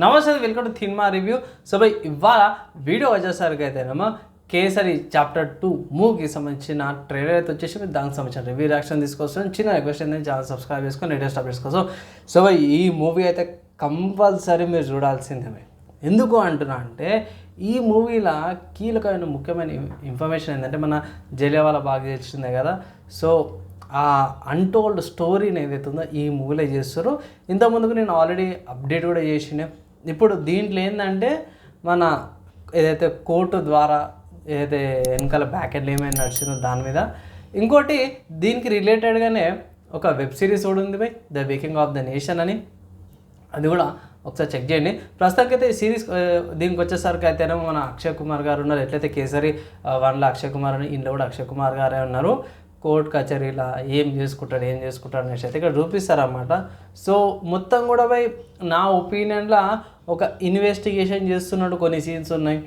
నమస్తే welcome to cinema review so bye ఇవాళ video వచ్చేసరికి అయితేనేమో కేసరి చాప్టర్ టూ మూవీకి సంబంధించిన ట్రైలర్ అయితే వచ్చేసి మీరు దానికి సంబంధించిన రివ్యూ రియాక్షన్ తీసుకొస్తాను చిన్న రిక్వెస్ట్ ఏంటంటే ఛానల్ సబ్స్క్రైబ్ చేసుకొని లేటెస్ట్ అప్డేట్స్ కోసం. సో బై ఈ మూవీ అయితే కంపల్సరీ మీరు చూడాల్సిందే ఎందుకు అంటున్నా అంటే ఈ మూవీలో కీలకమైన ముఖ్యమైన ఇన్ఫర్మేషన్ ఏంటంటే మన జలియావాలా బాగా చేసిందే కదా. సో ఆ అన్టోల్డ్ స్టోరీని ఏదైతే ఉందో ఈ మూవీలో చేస్తారో ఇంతకుముందుకు నేను ఆల్రెడీ అప్డేట్ కూడా చేసినా ఇప్పుడు దీంట్లో ఏంటంటే మన ఏదైతే కోర్టు ద్వారా ఏదైతే వెనకాల ప్యాకెట్లు ఏమైనా నడిచిందో దాని మీద ఇంకోటి దీనికి రిలేటెడ్గానే ఒక వెబ్ సిరీస్ కూడా ఉంది by the making of the nation అని. అది కూడా ఒకసారి చెక్ చేయండి. ప్రస్తుతానికి అయితే ఈ సిరీస్ దీనికి వచ్చేసరికి అయితేనేమో మన అక్షయ్ కుమార్ గారు ఉన్నారు. ఎట్లయితే కేసరి వన్లో అక్షయ్ కుమార్ అని ఇంట్లో కూడా అక్షయ్ కుమార్ గారే ఉన్నారు. కోర్ట్ కచేరీలా ఏం చేసుకుంటాడు ఏం చేసుకుంటాడు అనేసి అయితే ఇక్కడ చూపిస్తారన్నమాట. సో మొత్తం కూడా పోయి నా ఒపీనియన్లో ఒక ఇన్వెస్టిగేషన్ చేస్తున్నాడు కొన్ని సీన్స్ ఉన్నాయి.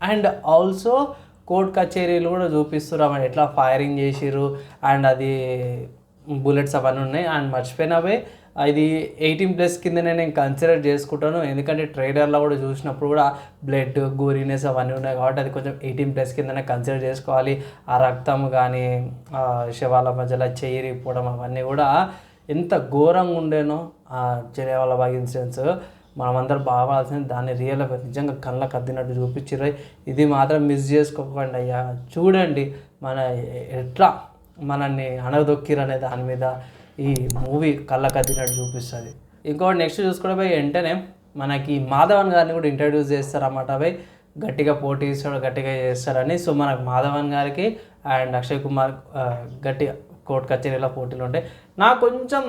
అండ్ ఆల్సో కోర్ట్ కచేరీలు కూడా చూపిస్తారు అన్నమాట. ఎట్లా ఫైరింగ్ చేసిర్రు అండ్ అది బుల్లెట్స్ అవన్నీ ఉన్నాయి అండ్ మర్చిపోయినా పోయి ఇది ఎయిటీన్ ప్లస్ కింద నేను కన్సిడర్ చేసుకుంటాను. ఎందుకంటే ట్రైలర్లో కూడా చూసినప్పుడు కూడా బ్లడ్ గోరీనెస్ అవన్నీ ఉన్నాయి కాబట్టి అది కొంచెం ఎయిటీన్ ప్లస్ కిందనే కన్సిడర్ చేసుకోవాలి. ఆ రక్తం కానీ శవాల మధ్యలో చేయిరిపోవడం అవన్నీ కూడా ఎంత ఘోరంగా ఉండేనో ఆ జలియావాలా బాగ్ ఇన్సిడెంట్స్ మనమందరం బాగాల్సింది దాన్ని రియల్ నిజంగా కళ్ళకు అద్దినట్టు చూపించారు ఇది మాత్రం మిస్ చేసుకోకండి అయ్యా. చూడండి మన ఎట్లా మనల్ని అణగదొక్కిరనే దాని మీద. ఈ మూవీ కళ్ళకు చూపిస్తుంది. ఇంకోటి నెక్స్ట్ చూసుకుంటే పోయి వెంటనే మనకి మాధవన్ గారిని కూడా ఇంట్రడ్యూస్ చేస్తారన్నమాట. పోయి గట్టిగా పోటీ ఇస్తాడు గట్టిగా చేస్తాడని. సో మనకు మాధవన్ గారికి అండ్ అక్షయ్ కుమార్ గట్టిగా కోర్ట్ కచేరీలో పోటీలు ఉంటాయి. నాకు కొంచెం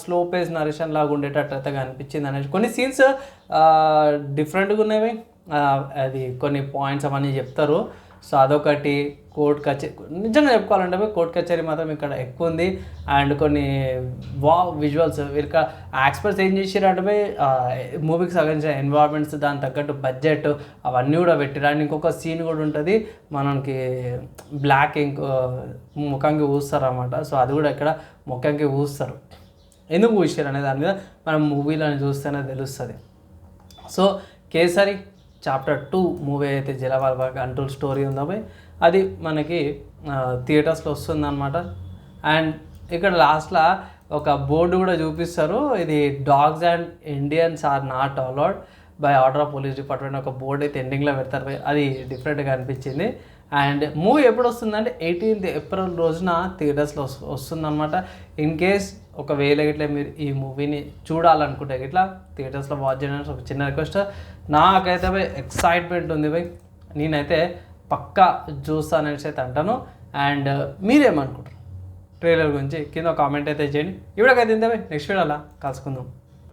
స్లో పేస్ నరేషన్ లాగా ఉండేటట్టు అయితే అనిపించింది అనేసి. కొన్ని సీన్స్ డిఫరెంట్గా ఉన్నవి అది కొన్ని పాయింట్స్ అవన్నీ చెప్తారు. సో అదొకటి కోర్ట్ కచేరీ నిజంగా చెప్పుకోవాలంటే కోర్టు కోర్ట్ కచేరీ మాత్రం ఇక్కడ ఎక్కువ ఉంది. అండ్ కొన్ని వా విజువల్స్ ఇక్కడ యాక్స్పర్ట్స్ ఏం చేసారు అంటే మూవీకి సంబంధించిన ఎన్వైర్మెంట్స్ దాని తగ్గట్టు బడ్జెట్ అవన్నీ కూడా పెట్టారు అండ్ ఇంకొక సీన్ కూడా ఉంటుంది. మనకి బ్లాక్ ఇంక్ ముఖంకి ఊస్తారు అనమాట సో అది కూడా ఇక్కడ ముఖంకి ఊస్తారు. ఎందుకు ఊసారు అనే దాని మీద? మనం మూవీలను చూస్తేనే తెలుస్తుంది. So Kesari chapter two movie అయితే జలవాల్ బాగ్ అంటూల్ స్టోరీ ఉందో అది మనకి థియేటర్స్లో వస్తుందన్నమాట. అండ్ ఇక్కడ లాస్ట్లో ఒక బోర్డు కూడా చూపిస్తారు. ఇది dogs and Indians are not allowed by order of police department ఒక బోర్డు అయితే ఎండింగ్లో పెడతారు. అది డిఫరెంట్గా అనిపించింది. అండ్ మూవీ ఎప్పుడు వస్తుందంటే ఎయిటీన్త్ ఏప్రిల్ రోజున థియేటర్స్లో వస్తుందన్నమాట. ఇన్ కేస్ ఒకవేళ ఇట్లా మీరు ఈ మూవీని చూడాలనుకుంటే ఇట్లా థియేటర్స్లో వాచ్ చేయడానికి ఒక చిన్న రిక్వెస్ట్ నాకైతే బై ఎక్సైట్మెంట్ ఉంది పోయి నేనైతే పక్కా చూస్తాననేసి అయితే అంటాను. అండ్ మీరేమనుకుంటారు ట్రైలర్ గురించి కింద కామెంట్ అయితే చేయండి. ఇవిడకైతే ఇంతే నెక్స్ట్ వీడియోలా కలుసుకుందాం.